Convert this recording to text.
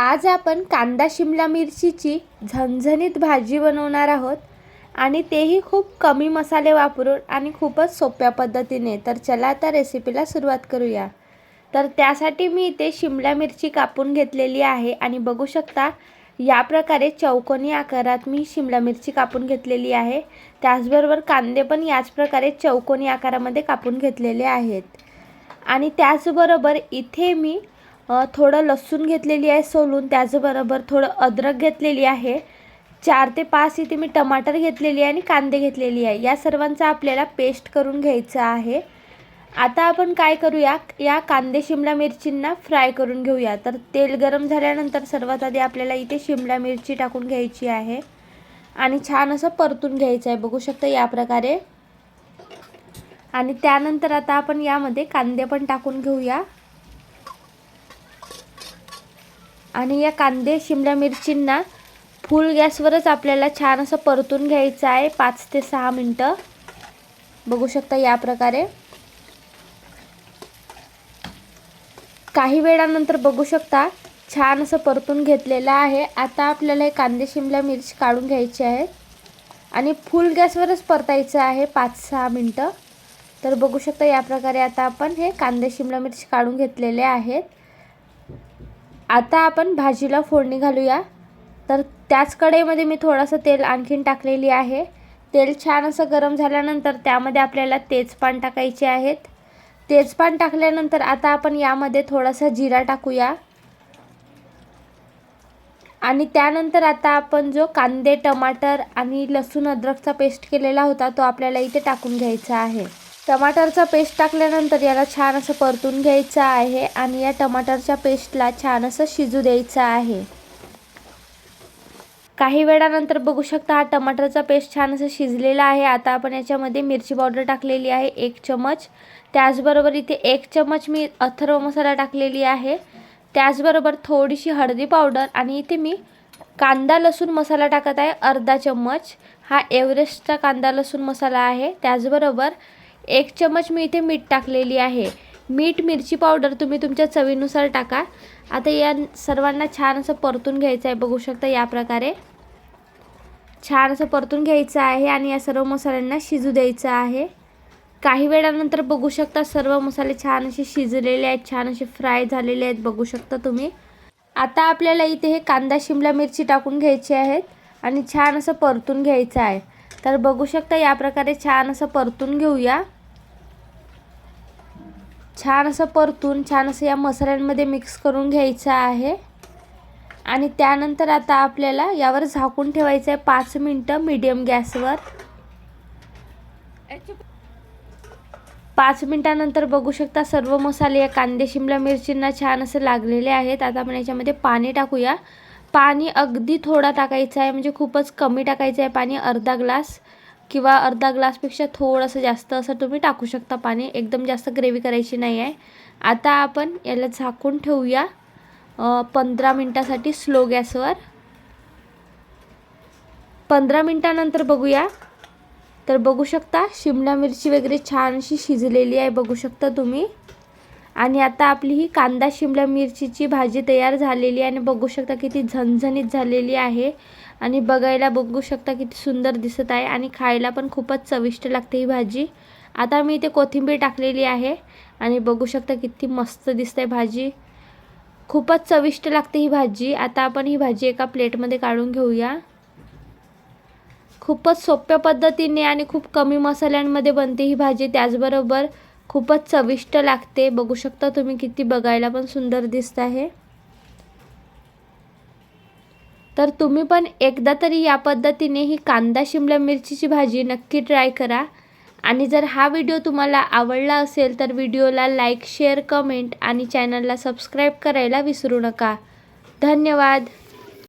आज आपण कांदा शिमला मिरचीची झणझणीत भाजी बनवणार आहोत आणि तेही खूप कमी मसाले वापरून आणि खूपच सोप्या पद्धतीने. तर चला आता रेसिपीला सुरुवात करूया. तर त्यासाठी मी इथे शिमला मिरची कापून घेतलेली आहे आणि बघू शकता या प्रकारे चौकोनी आकारात मी शिमला मिरची कापून घेतलेली आहे. त्याचबरोबर कांदे पण याच प्रकारे चौकोनी आकारामध्ये कापून घेतलेले आहेत. आणि त्याचबरोबर इथे मी थोडं लसूण घेतलेली आहे सोलून त्याचबरोबर थोडं अद्रक घेतलेली आहे. चार ते पाच इथे मी टमाटर घेतलेली आहे आणि कांदे घेतलेली आहे. या सर्वांचा आपल्याला पेस्ट करून घ्यायचं आहे. आता आपण काय करूया? या कांदे शिमला मिरचींना फ्राय करून घेऊया. तर तेल गरम झाल्यानंतर सर्वात आधी आपल्याला इथे शिमला मिरची टाकून घ्यायची आहे. आणि छान असं परतून घ्यायचं आहे. बघू शकता या प्रकारे. आणि त्यानंतर आता आपण यामध्ये कांदे पण टाकून घेऊया. आणि या कांदे शिमला मिरचींना फुल गॅसवरच आपल्याला छान असं परतून घ्यायचं आहे. पाच ते सहा मिनटं. बघू शकता या प्रकारे. काही वेळानंतर बघू शकता छान असं परतून घेतलेलं आहे. आता आपल्याला हे कांदे शिमला मिरची काढून घ्यायची आहे आणि फुल गॅसवरच परतायचं आहे पाच सहा मिनटं. तर बघू शकता या प्रकारे आता आपण हे कांदे शिमला मिरची काढून घेतलेले आहेत. आता आपण भाजीला फोडणी घालूया. तर त्याच कढईमध्ये मी थोडंसं तेल आणखीन टाकलेली आहे. तेल छान असं गरम झाल्यानंतर त्यामध्ये आपल्याला तेजपान टाकायचे आहेत. तेजपान टाकल्यानंतर आता आपण यामध्ये थोडासा जिरा टाकूया. आणि त्यानंतर आता आपण जो कांदे टमाटर आणि लसूण अद्रकचा पेस्ट केलेला होता तो आपल्याला इथे टाकून घ्यायचा आहे. टमाटरचा पेस्ट टाकल्यानंतर याला छान असं परतून घ्यायचं आहे आणि या टमाटरच्या पेस्टला छान असं शिजू द्यायचं आहे. काही वेळानंतर बघू शकता हा टमाटरचा पेस्ट छान असं शिजलेला आहे. आता आपण याच्यामध्ये मिरची पावडर टाकलेली आहे एक चमच. त्याचबरोबर इथे एक चमच मी अथर्व मसाला टाकलेली आहे. त्याचबरोबर थोडीशी हळदी पावडर आणि इथे मी कांदा लसूण मसाला टाकत आहे अर्धा चम्मच हा एव्हरेस्टचा कांदा लसूण मसाला आहे. त्याचबरोबर एक चमच मी इथे मीठ टाकलेली आहे. मीठ मिरची पावडर तुम्ही तुमच्या चवीनुसार टाका. आता या सर्वांना छान असं परतून घ्यायचं आहे. बघू शकता या प्रकारे. छान असं परतून घ्यायचं आहे आणि या सर्व मसाल्यांना शिजू द्यायचं आहे. काही वेळानंतर बघू शकता सर्व मसाले छान असे शिजलेले आहेत छान असे फ्राय झालेले आहेत. बघू शकता तुम्ही. आता आपल्याला इथे हे कांदा शिमला मिरची टाकून घ्यायची आहेत आणि छान असं परतून घ्यायचं आहे. तर बघू शकता या प्रकारे छान असं परतून घेऊया. छान असं परतून छान असं या मसाल्यांमध्ये मिक्स करून घ्यायचं आहे. आणि त्यानंतर आता आपल्याला यावर झाकून ठेवायचं आहे पाच मिनटं मीडियम गॅसवर. पाच मिनटानंतर बघू शकता सर्व मसाले या कांदे शिमला मिरचींना छान असं लागलेले आहेत. आता आपण याच्यामध्ये पाणी टाकूया. पाणी अगदी थोडा टाकायचं आहे म्हणजे खूपच कमी टाकायचं आहे पाणी अर्धा ग्लास. किंवा अर्धा ग्लासपेक्षा थोडंसं जास्त असं तुम्ही टाकू शकता पाणी. एकदम जास्त ग्रेव्ही करायची नाही आहे आता आपण याला झाकून ठेवूया. पंधरा मिनटासाठी स्लो गॅसवर. पंधरा मिनटानंतर बघूया. तर बघू शकता शिमला मिरची वगैरे छान अशी शिजलेली आहे बघू शकता तुम्ही. आणि आता आपली ही कांदा शिमला मिरचीची भाजी तयार झालेली आहे आणि बघू शकता किती झणझणीत झालेली आहे. आणि बघायला बघू शकता किती सुंदर दिसत आहे आणि खायला पण खूपच चविष्ट लागते ही भाजी. आता मी इथे कोथिंबीर टाकलेली आहे आणि बघू शकता किती मस्त दिसते भाजी. खूपच चविष्ट लागते ही भाजी. आता आपण ही भाजी एका प्लेटमध्ये काढून घेऊया. खूपच सोप्या पद्धतीने आणि खूप कमी मसाल्यांमध्ये बनते ही भाजी. त्याचबरोबर खूपच चविष्ट लागते. बघू शकता तुम्ही किती बघायला पण सुंदर दिसत आहे. तर तुम्ही पण एकदा तरी या पद्धतीने ही कांदा शिमला मिरचीची भाजी नक्की ट्राय करा. आणि जर हा व्हिडिओ तुम्हाला आवडला असेल तर व्हिडिओला लाईक शेअर कमेंट आणि चॅनलला सबस्क्राईब करायला विसरू नका. धन्यवाद.